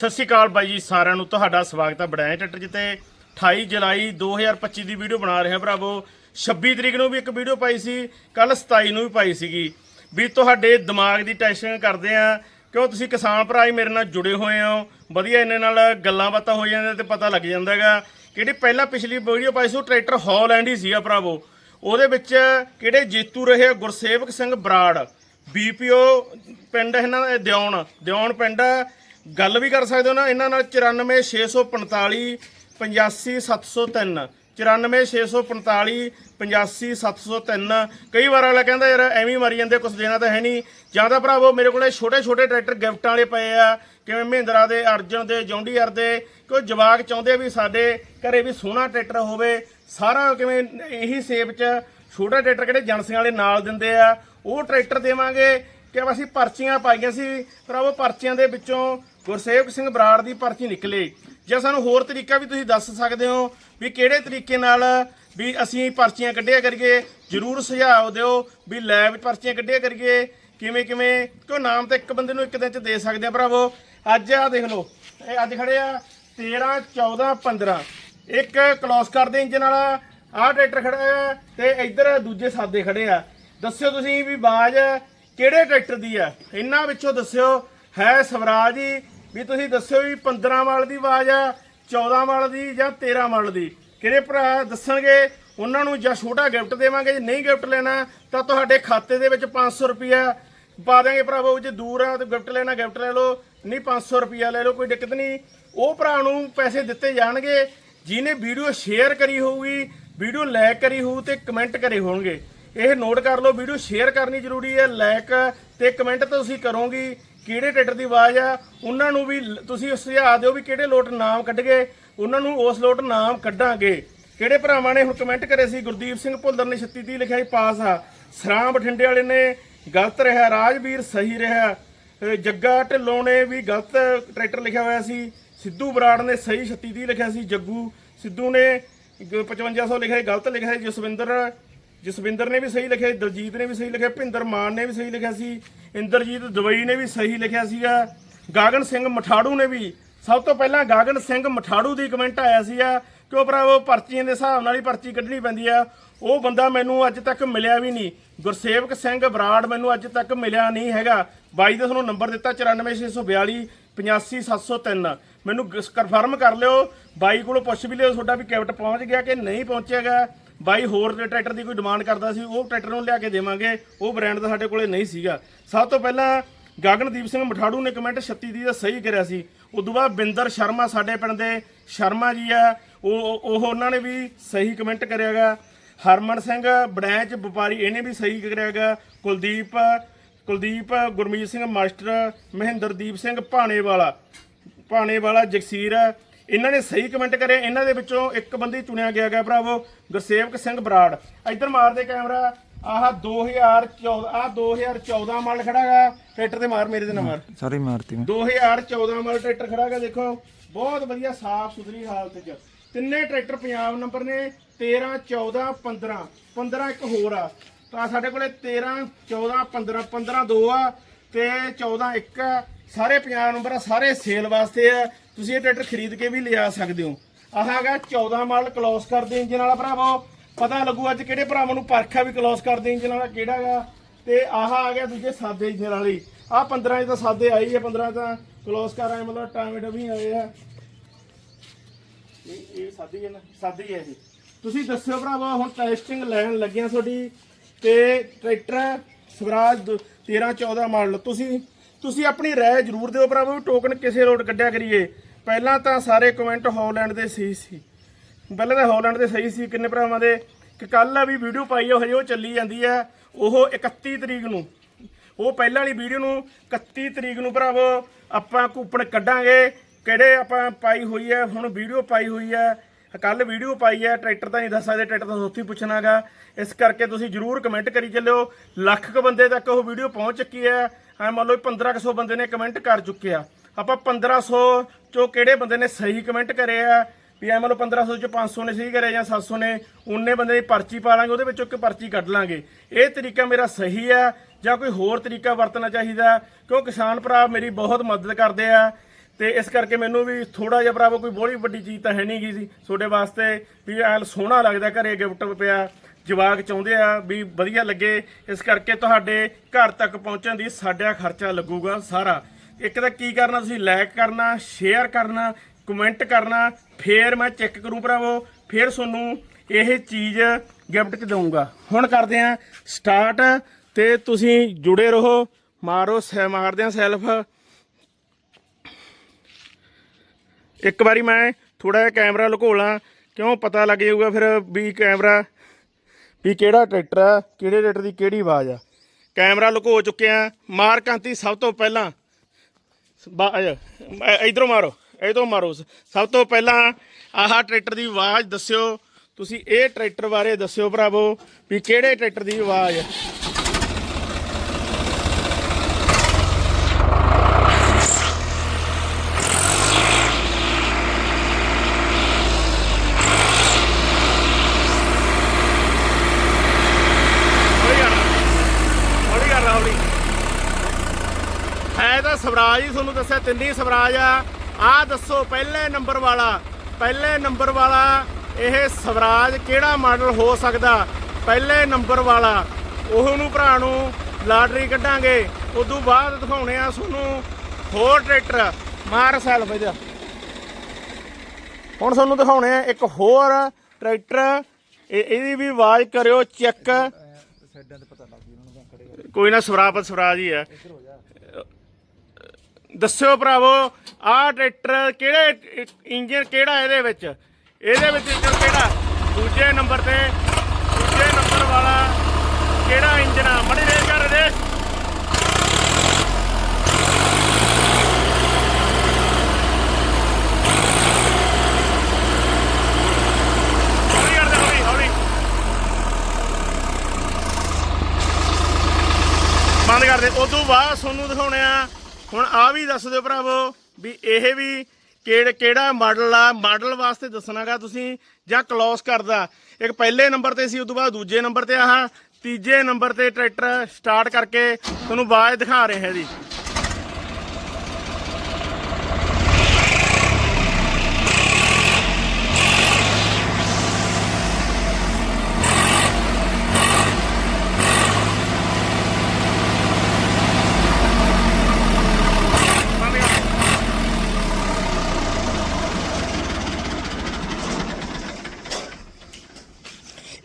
ਸਤਿ ਸ਼੍ਰੀ ਅਕਾਲ ਬਾਈ ਜੀ, ਸਾਰਿਆਂ ਨੂੰ ਤੁਹਾਡਾ ਸਵਾਗਤ ਹੈ ਬੜਾਏ ਟਰੈਕਟਰ ਜਿੱਤੇ। 28 ਜੁਲਾਈ 2025 ਦੀ ਵੀਡੀਓ ਬਣਾ ਰਹੇ ਹਾਂ ਭਰਾਵੋ। 26 ਤਰੀਕ ਨੂੰ ਵੀ ਇੱਕ ਵੀਡੀਓ ਪਾਈ ਸੀ ਕੱਲ 27 ਨੂੰ ਵੀ ਪਾਈ ਸੀਗੀ। ਵੀ ਤੁਹਾਡੇ ਦਿਮਾਗ ਦੀ ਟੈਸ਼ਨ ਕਰਦੇ ਆ ਕਿਉਂ ਤੁਸੀਂ ਕਿਸਾਨ ਭਰਾ ਹੀ ਮੇਰੇ ਨਾਲ ਜੁੜੇ ਹੋਏ ਹੋ? ਵਧੀਆ ਇਹਨਾਂ ਨਾਲ ਗੱਲਾਂ ਬਾਤਾਂ ਹੋ ਜਾਂਦੀਆਂ ਤੇ ਪਤਾ ਲੱਗ ਜਾਂਦਾ ਹੈਗਾ। ਕਿਹੜੀ ਪਹਿਲਾਂ ਪਿਛਲੀ ਵੀਡੀਓ ਪਾਈ ਸੀ, ਉਹ ਟਰੈਕਟਰ ਹੌਲੈਂਡ ਹੀ ਸੀਗਾ ਭਰਾਵੋ। ਉਹਦੇ ਵਿੱਚ ਕਿਹੜੇ ਜੇਤੂ ਰਹੇ ਗੁਰਸੇਵਕ ਸਿੰਘ ਬਰਾੜ ਬੀਪੀਓ ਪਿੰਡ ਇਹਨਾਂ ਦਾ ਦਿਉਣ ਦਿਉਣ ਪਿੰਡ ਗੱਲ ਵੀ ਕਰ ਸਕਦੇ ਹੋ ਨਾ, ਇਹਨਾਂ ਨਾਲ 94645 85703 94645 85703 ਕਈ ਵਾਰ ਵਾਲਾ ਕਹਿੰਦਾ, ਯਾਰ ਐਵੇਂ ਮਰੀ ਜਾਂਦੇ ਕੁਝ ਦੇਣਾ ਤਾਂ ਹੈ ਨਹੀਂ। ਜਾਂ ਤਾਂ ਭਰਾਵੋ, ਮੇਰੇ ਕੋਲੇ ਛੋਟੇ ਛੋਟੇ ਟਰੈਕਟਰ ਗਿਫਟਾਂ ਵਾਲੇ ਪਏ ਆ, ਕਿਵੇਂ ਮਹਿੰਦਰਾ ਦੇ, ਅਰਜਨ ਦੇ ਜੌਂਡੀਅਰ ਦੇ। ਕੋਈ ਜਵਾਕ ਚਾਹੁੰਦੇ ਆ ਵੀ ਸਾਡੇ ਘਰੇ ਵੀ ਸੋਹਣਾ ਟਰੈਕਟਰ ਹੋਵੇ, ਸਾਰਾ ਕਿਵੇਂ ਇਹੀ ਸੇਪ 'ਚ ਛੋਟਾ ਟਰੈਕਟਰ ਕਿਹੜੇ ਏਜੰਸੀਆਂ ਵਾਲੇ ਨਾਲ ਦਿੰਦੇ ਆ, ਉਹ ਟਰੈਕਟਰ ਦੇਵਾਂਗੇ। ਕਿ ਅਸੀਂ ਪਰਚੀਆਂ ਪਾਈਆਂ ਸੀ ਪਰ ਉਹ ਪਰਚੀਆਂ ਦੇ ਵਿੱਚੋਂ ਗੁਰਸੇਵਕ ਸਿੰਘ ਬਰਾੜ ਦੀ ਪਰਚੀ ਨਿਕਲੇ। ਜੇ ਸਾਨੂੰ ਹੋਰ ਤਰੀਕਾ ਵੀ ਤੁਸੀਂ ਦੱਸ ਸਕਦੇ ਹੋ ਵੀ ਕਿਹੜੇ ਤਰੀਕੇ ਨਾਲ ਵੀ ਅਸੀਂ ਪਰਚੀਆਂ ਕੱਢਿਆ ਕਰੀਏ, ਜਰੂਰ ਸੁਝਾਅ ਦਿਓ ਵੀ ਲੈਬ ਪਰਚੀਆਂ ਕੱਢਿਆ ਕਰੀਏ। ਕਿਵੇਂ ਕਿਵੇਂ? ਕਿਉਂ ਨਾਮ ਤਾਂ ਇੱਕ ਬੰਦੇ ਨੂੰ ਇੱਕ ਦਿਨ ਚ ਦੇ ਸਕਦੇ ਆ ਭਰਾਵੋ। ਅੱਜ ਆ ਦੇਖ ਲਓ, ਇਹ ਅੱਜ ਖੜੇ ਆ 13 14 15 ਇੱਕ ਕਲੋਸ ਕਰਦੇ ਇੰਜਨ ਵਾਲਾ, ਆਹ ਟਰੈਕਟਰ ਖੜਾ ਆ ਤੇ ਇੱਧਰ ਦੂਜੇ ਸਾਦੇ ਖੜੇ ਆ। ਦੱਸਿਓ ਤੁਸੀਂ ਵੀ ਬਾਜ ਕਿਹੜੇ ਟਰੈਕਟਰ ਦੀ ਆ? ਇਹਨਾਂ ਵਿੱਚੋਂ ਦੱਸਿਓ, ਹੈ ਸਵਰਾਜ ਹੀ ਵੀ ਤੁਸੀਂ ਦੱਸਿਓ ਵੀ 15 ਵਾਲ ਦੀ ਆਵਾਜ਼ ਆ 14 ਵਾਲ ਦੀ ਜਾਂ 13 ਵਾਲ ਦੀ। ਕਿਹੜੇ ਭਰਾ ਦੱਸਣਗੇ? ਉਹਨਾਂ ਨੂੰ ਜਾਂ ਛੋਟਾ ਗਿਫਟ ਦੇਵਾਂਗੇ, ਜੇ ਨਹੀਂ ਗਿਫਟ ਲੈਣਾ, ਤਾਂ ਤੁਹਾਡੇ ਖਾਤੇ ਦੇ ਵਿੱਚ 500 ਰੁਪਿਆ ਪਾ ਦਾਂਗੇ ਭਰਾਵੋ, ਜੇ ਦੂਰ ਆ ਤਾਂ ਗਿਫਟ ਲੈਣਾ ਗਿਫਟ ਲੈ ਲਓ। ਨਹੀਂ 500 ਰੁਪਿਆ ਲੈ ਲਓ, ਕੋਈ ਦਿੱਕਤ ਨਹੀਂ। ਉਹ ਭਰਾ ਨੂੰ ਪੈਸੇ ਦਿੱਤੇ ਜਾਣਗੇ, ਜਿਹਨੇ ਵੀਡੀਓ ਸ਼ੇਅਰ ਕਰੀ ਹੋਊਗੀ, ਵੀਡੀਓ ਲਾਈਕ ਕਰੀ ਹੋਊ ਤੇ ਕਮੈਂਟ ਕਰੇ ਹੋਣਗੇ। ਇਹ ਨੋਟ ਕਰ ਲਓ, ਵੀਡੀਓ ਸ਼ੇਅਰ ਕਰਨੀ ਜ਼ਰੂਰੀ ਹੈ ਲਾਈਕ ਤੇ ਕਮੈਂਟ ਤੁਸੀਂ ਕਰੋਗੇ। ਕਿਹੜੇ ਟਰੈਕਟਰ ਦੀ ਆਵਾਜ਼ ਆ, ਉਹਨਾਂ ਨੂੰ ਵੀ ਲ- ਤੁਸੀਂ ਸੁਝਾਅ ਦਿਓ ਵੀ ਕਿਹੜੇ ਲੋਟ ਨਾਮ ਕੱਢ ਗਏ, ਉਹਨਾਂ ਨੂੰ ਉਸ ਲੋਟ ਨਾਮ ਕੱਢਾਂਗੇ। ਕਿਹੜੇ ਭਰਾਵਾਂ ਨੇ ਹੁਣ ਕਮੈਂਟ ਕਰੇ ਸੀ, ਗੁਰਦੀਪ ਸਿੰਘ ਭੁੱਲਰ ਨੇ 36 30 ਲਿਖਿਆ ਸੀ, ਪਾਸ ਆ। ਸਰਾਂ ਬਠਿੰਡੇ ਵਾਲੇ ਨੇ ਗਲਤ ਰਿਹਾ, ਰਾਜਵੀਰ ਸਹੀ ਰਿਹਾ। ਅਹ ਜੱਗਾ ਢਿੱਲੋਂ ਨੇ ਵੀ ਗਲਤ ਟਰੈਕਟਰ ਲਿਖਿਆ ਹੋਇਆ ਸੀ। ਸਿੱਧੂ ਬਰਾੜ ਨੇ ਸਹੀ 36 30 ਲਿਖਿਆ ਸੀ, ਜੱਗੂ ਸਿੱਧੂ ਨੇ 5500 ਲਿਖਿਆ ਸੀ, ਗਲਤ ਲਿਖਿਆ ਸੀ, ਜਸਵਿੰਦਰ ਜਸਵਿੰਦਰ ਨੇ ਵੀ ਸਹੀ ਲਿਖਿਆ ਦਲਜੀਤ ਨੇ ਵੀ ਸਹੀ ਲਿਖਿਆ, ਭਿੰਦਰ ਮਾਨ ਨੇ ਵੀ ਸਹੀ ਲਿਖਿਆ ਸੀ, ਇੰਦਰਜੀਤ ਦਵਈ ਨੇ ਵੀ ਸਹੀ ਲਿਖਿਆ ਸੀਗਾ, ਗਾਗਨ ਸਿੰਘ ਮਠਾੜੂ ਨੇ ਵੀ, ਸਭ ਤੋਂ ਪਹਿਲਾਂ ਗਾਗਨ ਸਿੰਘ ਮਠਾੜੂ ਦੀ ਕਮੈਂਟ ਆਇਆ ਸੀਗਾ ਕਿ ਉਹ ਭਰਾਵੋ ਪਰਚੀਆਂ ਦੇ ਹਿਸਾਬ ਨਾਲ ਹੀ ਪਰਚੀ ਕੱਢਣੀ ਪੈਂਦੀ ਆ, ਉਹ ਬੰਦਾ ਮੈਨੂੰ ਅੱਜ ਤੱਕ ਮਿਲਿਆ ਵੀ ਨਹੀਂ, ਗੁਰਸੇਵਕ ਸਿੰਘ ਬਰਾੜ ਮੈਨੂੰ ਅੱਜ ਤੱਕ ਮਿਲਿਆ ਨਹੀਂ ਹੈਗਾ, ਬਾਈ ਦਾ ਤੁਹਾਨੂੰ ਨੰਬਰ ਦਿੱਤਾ 94642 85703 ਮੈਨੂੰ ਕਨਫਰਮ ਕਰ ਲਿਓ, ਬਾਈ ਕੋਲੋਂ ਪੁੱਛ ਵੀ ਲਿਓ ਤੁਹਾਡਾ ਵੀ ਕੈਬਟ ਪਹੁੰਚ ਗਿਆ ਕਿ ਨਹੀਂ ਪਹੁੰਚੇਗਾ ਬਾਈ ਹੋਰ ਟਰੈਕਟਰ ਦੀ ਕੋਈ ਡਿਮਾਂਡ ਕਰਦਾ ਸੀ, ਉਹ ਟਰੈਕਟਰ ਨੂੰ ਲਿਆ ਕੇ ਦੇਵਾਂਗੇ, ਉਹ ਬ੍ਰਾਂਡ ਦਾ ਸਾਡੇ ਕੋਲੇ ਨਹੀਂ ਸੀਗਾ। ਸਭ ਤੋਂ ਪਹਿਲਾਂ ਗਗਨਦੀਪ ਸਿੰਘ ਮਠਾੜੂ ਨੇ ਕਮੈਂਟ 36 ਦੀ ਦਾ ਸਹੀ ਕਰਿਆ ਸੀ। ਉਦੋਂ ਬਾਅਦ ਬਿੰਦਰ ਸ਼ਰਮਾ ਸਾਡੇ ਪਿੰਡ ਦੇ, ਸ਼ਰਮਾ ਜੀ ਆ, ਉਹ ਉਹ ਉਹਨਾਂ ਨੇ ਵੀ ਸਹੀ ਕਮੈਂਟ ਕਰਿਆਗਾ। ਹਰਮਨ ਸਿੰਘ ਬੜੈਂਚ ਵਪਾਰੀ, ਇਹਨੇ ਵੀ ਸਹੀ ਕਰਿਆਗਾ। ਕੁਲਦੀਪ ਕੁਲਦੀਪ, ਗੁਰਮੀਤ ਸਿੰਘ ਮਾਸਟਰ, ਮਹਿੰਦਰਦੀਪ ਸਿੰਘ ਭਾਣੇ ਵਾਲਾ ਭਾਣੇ ਵਾਲਾ ਜਗਸੀਰ ਇਹਨਾਂ ਨੇ ਸਹੀ ਕਮੈਂਟ ਕਰੇ ਇਹਨਾਂ ਦੇ ਵਿੱਚੋਂ ਇੱਕ ਬੰਦੇ ਚੁਣਿਆ ਗਿਆ ਗਿਆ ਭਰਾਵੋ ਗੁਰਸੇਵਕ ਸਿੰਘ ਬਰਾੜ। ਇੱਧਰ ਮਾਰਦੇ ਕੈਮਰਾ ਆਹ 2014 ਆਹ 2014 ਮਾਡਲ ਖੜਾਗਾ ਟਰੈਕਟਰ ਤੇ ਮਾਰ ਮੇਰੇ ਦੇ ਨਾਲ ਮਾਰ। ਸਾਰੀ ਮਾਰਤੀ ਮੈਂ। 2014 ਮਾਡਲ ਟਰੈਕਟਰ ਖੜਾਗਾ ਦੇਖੋ ਬਹੁਤ ਵਧੀਆ ਸਾਫ਼ ਸੁਥਰੀ ਹਾਲਤ 'ਚ। ਤਿੰਨੇ ਟਰੈਕਟਰ ਪੰਜਾਬ ਨੰਬਰ ਨੇ 13 14 15 15 ਇੱਕ ਹੋਰ ਆ। ਤਾਂ ਸਾਡੇ ਕੋਲੇ 13 14 15 15 ਦੋ ਆ ਤੇ 14 ਇੱਕ ਆ। ਸਾਰੇ ਪੰਜਾਬ ਨੰਬਰ ਆ ਸਾਰੇ ਸੇਲ ਵਾਸਤੇ ਆ। ਤੁਸੀਂ ਇਹ ਟਰੈਕਟਰ ਖਰੀਦ ਕੇ ਵੀ ਲਿਆ ਸਕਦੇ ਹੋ। ਆਹ ਹੈਗਾ 14 ਮਾਡਲ ਕਲੋਸ ਕਰਦੇ ਇੰਜਨ ਵਾਲਾ ਭਰਾਵੋ। ਪਤਾ ਲੱਗੂ ਅੱਜ ਕਿਹੜੇ ਭਰਾਵਾਂ ਨੂੰ ਪਰਖਾ ਵੀ ਕਲੋਸ ਕਰਦੇ ਇੰਜਨ ਵਾਲਾ ਕਿਹੜਾ ਹੈਗਾ। ਤੇ ਆਹ ਆ ਗਿਆ ਦੂਜੇ ਸਾਦੇ ਇੰਜਨ ਵਾਲੀ। ਆਹ 15 ਚ ਤਾਂ ਸਾਦੇ ਆਈ ਹੈ 15 ਤਾਂ ਕਲੋਸ ਕਰ ਆਏ, ਮਤਲਬ ਟਾਮੇਟੋ ਵੀ ਆਏ ਆ। ਇਹ ਇਹ ਸਾਦੀ ਹੈ ਨਾ, ਸਾਦੀ ਹੈ ਇਹ। ਤੁਸੀਂ ਦੱਸਿਓ ਭਰਾਵਾ, ਹੁਣ ਟੈਸਟਿੰਗ ਲੈਣ ਲੱਗਿਆ ਤੁਹਾਡੀ। ਤੇ ਟਰੈਕਟਰ ਸਵਰਾਜ ਦ- 13 14 ਮਾਡਲ, ਤੁਸੀਂ ਤੁਸੀਂ ਆਪਣੀ ਰਾਏ ਜ਼ਰੂਰ ਦਿਓ ਭਰਾਵੋ ਟੋਕਨ ਕਿਸੇ ਰੋਡ ਕੱਢਿਆ ਕਰੀਏ। ਪਹਿਲਾਂ ਤਾਂ ਸਾਰੇ ਕਮੈਂਟ ਹਾਲੈਂਡ ਦੇ ਸਹੀ ਸੀ। ਪਹਿਲਾਂ ਤਾਂ ਹਾਲੈਂਡ ਦੇ ਸਹੀ ਸੀ ਕਿੰਨੇ ਭਰਾਵਾਂ ਦੇ? ਕਿ ਕੱਲ ਆ ਵੀ ਵੀਡੀਓ ਪਾਈ ਆ ਹਜੇ ਉਹ ਚੱਲੀ ਜਾਂਦੀ ਆ, ਉਹ 31 ਤਰੀਕ ਨੂੰ। ਉਹ ਪਹਿਲਾਂ ਵਾਲੀ ਵੀਡੀਓ ਨੂੰ 31 ਤਰੀਕ ਨੂੰ ਭਰਾਵੋ, ਆਪਾਂ ਕੂਪਨ ਕੱਢਾਂਗੇ, ਕਿਹੜੇ ਆਪਾਂ ਪਾਈ ਹੋਈ ਹੈ ਹੁਣ ਵੀਡੀਓ ਪਾਈ ਹੋਈ ਹੈ ਕੱਲ ਵੀਡੀਓ ਪਾਈ ਹੈ ਟਰੈਕਟਰ ਤਾਂ ਨਹੀਂ ਦੱਸ ਸਕਦੇ, ਟਰੈਕਟਰ ਤਾਂ ਉੱਥੇ ਹੀ ਪੁੱਛਣਾਗਾ। ਇਸ ਕਰਕੇ ਤੁਸੀਂ ਜਰੂਰ ਕਮੈਂਟ ਕਰੀ ਚੱਲਿਓ। ਲੱਖ ਕੁ ਬੰਦੇ ਤੱਕ ਉਹ ਵੀਡੀਓ ਪਹੁੰਚ ਚੁੱਕੀ ਹੈ ਐ ਮੰਨ ਲਓ 1500 ਬੰਦੇ ਨੇ ਕਮੈਂਟ ਕਰ ਚੁੱਕੇ ਆ। ਆਪਾਂ 1500 ਚੋਂ ਕਿਹੜੇ ਬੰਦੇ ਨੇ ਸਹੀ ਕਮੈਂਟ ਕਰੇ ਆ? ਵੀ ਐ ਮੰਨ ਲਓ 1500 ਚੋਂ 500 ਨੇ ਸਹੀ ਕਰਿਆ ਜਾਂ 700 ਨੇ, ਉਨੇ ਬੰਦੇ ਦੀ ਪਰਚੀ ਪਾ ਲਾਂਗੇ, ਉਹਦੇ ਵਿੱਚੋਂ ਇੱਕ ਪਰਚੀ ਕੱਢ ਲਾਂਗੇ। ਇਹ ਤਰੀਕਾ ਮੇਰਾ ਸਹੀ ਆ ਜਾਂ ਕੋਈ ਹੋਰ ਤਰੀਕਾ ਵਰਤਣਾ ਚਾਹੀਦਾ? ਕਿਉਂ ਕਿਸਾਨ ਭਰਾ ਮੇਰੀ ਬਹੁਤ ਮਦਦ ਕਰਦੇ ਆ ਤੇ ਇਸ ਕਰਕੇ ਮੈਨੂੰ ਵੀ ਥੋੜਾ ਜਿਹਾ ਭਰਾਵੋ ਕੋਈ ਬੋਲੀ ਵੱਡੀ ਚੀਜ਼ ਤਾਂ ਹੈ ਨਹੀਂ ਗਈ ਸੀ। ਤੁਹਾਡੇ ਵਾਸਤੇ ਵੀ ਐ ਸੋਹਣਾ ਲੱਗਦਾ ਘਰੇ ਗਿਫਟ ਪਿਆ। ਜਵਾਕ ਚਾਹੁੰਦੇ ਆ ਵੀ ਵਧੀਆ ਲੱਗੇ, ਇਸ ਕਰਕੇ ਤੁਹਾਡੇ ਘਰ ਤੱਕ ਪਹੁੰਚਣ ਦੀ ਸਾਡਾ ਖਰਚਾ ਲੱਗੂਗਾ ਸਾਰਾ। ਇੱਕ ਤਾਂ ਕੀ ਕਰਨਾ, ਤੁਸੀਂ ਲਾਈਕ ਕਰਨਾ ਸ਼ੇਅਰ ਕਰਨਾ ਕਮੈਂਟ ਕਰਨਾ, ਫੇਰ ਮੈਂ ਚੈੱਕ ਕਰੂੰ ਭਰਾਵੋ, ਫੇਰ ਤੁਹਾਨੂੰ ਇਹ ਚੀਜ਼ ਗਿਫਟ ਚ ਦਊਂਗਾ। ਹੁਣ ਕਰਦੇ ਆ ਸਟਾਰਟ ਤੇ ਤੁਸੀਂ ਜੁੜੇ ਰਹੋ, ਮਾਰੋ ਸੈ ਮਾਰਦੇ ਆ ਸੈਲਫ ਇੱਕ ਵਾਰੀ ਮੈਂ ਥੋੜਾ ਜਿਹਾ ਕੈਮਰਾ ਲੁਕੋਲਾਂ, ਕਿਉਂ ਪਤਾ ਲੱਗ ਜਾਊਗਾ ਫਿਰ ਵੀ ਕੈਮਰਾ ਵੀ ਕਿਹੜਾ ਟਰੈਕਟਰ ਆ, ਕਿਹੜੇ ਟਰੈਕਟਰ ਦੀ ਕਿਹੜੀ ਆਵਾਜ਼ ਆ। ਕੈਮਰਾ ਲੁਕੋ ਚੁੱਕਿਆ ਮਾਰ ਕਾਂਤੀ ਸਭ ਤੋਂ ਪਹਿਲਾਂ। ਇਧਰੋਂ ਮਾਰੋ ਇਧਰੋਂ ਮਾਰੋ। ਸਭ ਤੋਂ ਪਹਿਲਾਂ ਆਹ ਟਰੈਕਟਰ ਦੀ ਆਵਾਜ਼ ਦੱਸਿਓ। ਤੁਸੀਂ ਇਹ ਟਰੈਕਟਰ ਬਾਰੇ ਦੱਸਿਓ ਭਰਾਵੋ ਵੀ ਕਿਹੜੇ ਟਰੈਕਟਰ ਦੀ ਆਵਾਜ਼ ਹੌਲੀ ਕਰ ਹੌਲੀ ਕਰ ਹੌਲੀ ਹੈ ਤਾਂ ਸਵਰਾਜ ਹੀ ਤੁਹਾਨੂੰ ਦੱਸਿਆ ਤਿੰਨੀ ਸਵਰਾਜ ਆ। ਆ ਦੱਸੋ ਪਹਿਲੇ ਨੰਬਰ ਵਾਲਾ ਪਹਿਲੇ ਨੰਬਰ ਵਾਲਾ ਇਹ ਸਵਰਾਜ ਕਿਹੜਾ ਮਾਡਲ ਹੋ ਸਕਦਾ? ਪਹਿਲੇ ਨੰਬਰ ਵਾਲਾ ਉਹ ਨੂੰ ਭਰਾ ਨੂੰ ਲਾਟਰੀ ਕੱਢਾਂਗੇ। ਉਦੋਂ ਬਾਅਦ ਦਿਖਾਉਣੇ ਆ ਤੁਹਾਨੂੰ ਹੋਰ ਟਰੈਕਟਰ ਮਾਰ ਸੈਲਫ ਇਹਦਾ ਹੁਣ ਤੁਹਾਨੂੰ ਦਿਖਾਉਣੇ ਆ ਇੱਕ ਹੋਰ ਟਰੈਕਟਰ ਇਹ ਇਹਦੀ ਵੀ ਆਵਾਜ਼ ਕਰਿਓ ਚੈੱਕ ਕੋਈ ਨਾ ਸਵਰਾਪਤ ਸਵਰਾਜ ਹੀ ਹੈ ਦੱਸਿਓ ਭਰਾਵੋ, ਆਹ ਟਰੈਕਟਰ ਕਿਹੜੇ ਇੰਜਨ ਕਿਹੜਾ ਇਹਦੇ ਵਿੱਚ? ਇਹਦੇ ਵਿੱਚ ਇੰਜਨ ਕਿਹੜਾ? ਦੂਜੇ ਨੰਬਰ ਤੇ, ਦੂਜੇ ਨੰਬਰ ਵਾਲਾ ਕਿਹੜਾ ਇੰਜਨ ਆ? ਮੜੀ ਰੇਸ ਕਰ, ਰੇਸ। ਬੰਦ ਕਰ ਦੇ। ਉਦੋਂ ਬਾਅਦ ਤੁਹਾਨੂੰ ਦਿਖਾਉਣੇ ਆ ਹੁਣ ਆ ਵੀ ਦੱਸ ਦਿਓ ਭਰਾਵੋ ਵੀ ਇਹ ਵੀ ਕਿਹੜਾ ਕਿਹੜਾ ਮਾਡਲ ਆ? ਮਾਡਲ ਵਾਸਤੇ ਦੱਸਣਾਗਾ ਤੁਸੀਂ ਜਾਂ ਕਲੋਸ ਕਰਦਾ? ਇੱਕ ਪਹਿਲੇ ਨੰਬਰ ਤੇ ਸੀ, ਉਦੋਂ ਬਾਅਦ ਦੂਜੇ ਨੰਬਰ ਤੇ ਆਹ ਤੀਜੇ ਨੰਬਰ ਤੇ ਟਰੈਕਟਰ ਸਟਾਰਟ ਕਰਕੇ ਤੁਹਾਨੂੰ ਆਵਾਜ਼ ਦਿਖਾ ਰਹੇ ਹਾਂ ਜੀ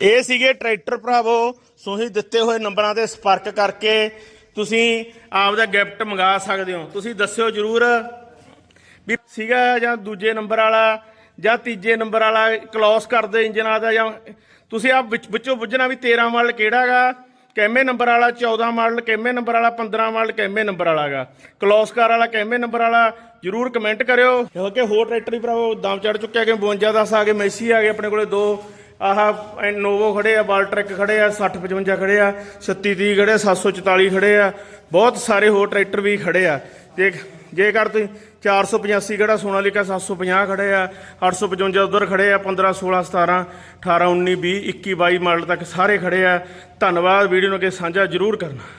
ਇਹ ਸੀਗੇ ਟਰੈਕਟਰ ਭਰਾਵੋ ਤੁਸੀਂ ਦਿੱਤੇ ਹੋਏ ਨੰਬਰਾਂ ਤੇ ਸੰਪਰਕ ਕਰਕੇ ਤੁਸੀਂ ਆਪ ਦਾ ਗਿਫਟ ਮੰਗਾ ਸਕਦੇ ਹੋ। ਤੁਸੀਂ ਦੱਸਿਓ ਜਰੂਰ ਵੀ ਸੀਗਾ ਜਾਂ ਦੂਜੇ ਨੰਬਰ ਵਾਲਾ ਜਾਂ ਤੀਜੇ ਨੰਬਰ ਵਾਲਾ ਕਲੋਸ ਕਰਦੇ ਇੰਜਨ ਦਾ ਜਾਂ ਤੁਸੀਂ ਆਪ ਵਿੱਚ ਵਿੱਚੋਂ ਬੁੱਝਣਾ ਵੀ 13 ਮਾਡਲ ਕਿਹੜਾਗਾ ਕਿੰਨੇ ਨੰਬਰ ਵਾਲਾ 14 ਮਾਡਲ ਕਿੰਨੇ ਨੰਬਰ ਵਾਲਾ 15 ਮਾਡਲ ਕਿੰਨੇ ਨੰਬਰ ਵਾਲਾਗਾ ਕਲੋਸ ਕਾਰ ਵਾਲਾ ਕਿੰਨੇ ਨੰਬਰ ਵਾਲਾ ਜਰੂਰ ਕਮੈਂਟ ਕਰਿਓ। ਕਿਉਂਕਿ ਹੋਰ ਟਰੈਕਟਰ ਵੀ ਭਰਾਵੋ, ਦਮ ਚੜ ਚੁੱਕਿਆ ਕਿ 52 10 ਆ ਗਏ, ਮੈਸੀ ਆ ਗਏ, ਆਪਣੇ ਕੋਲੇ ਦੋ ਆਹ ਨੋਵੋ ਖੜੇ ਆ ਬਾਲਟ੍ਰੈਕ ਖੜੇ ਆ 60 55 ਖੜੇ ਆ 36 30 ਖੜੇ ਆ 744 ਖੜੇ ਆ, ਬਹੁਤ ਸਾਰੇ ਹੋਰ ਟਰੈਕਟਰ ਵੀ ਖੜੇ ਆ। ਦੇਖ ਜੇਕਰ ਤੁਸੀਂ 485 ਖੜਾ, ਸੋਨਾਲੀਕਾ 750 ਖੜੇ ਆ 855 ਉਧਰ ਖੜੇ ਆ 15 16 17 18 19 20 21 22 ਮਾਡਲ ਤੱਕ ਸਾਰੇ ਖੜੇ ਆ। ਧੰਨਵਾਦ, ਵੀਡੀਓ ਨੂੰ ਅੱਗੇ ਸਾਂਝਾ ਜਰੂਰ ਕਰਨਾ।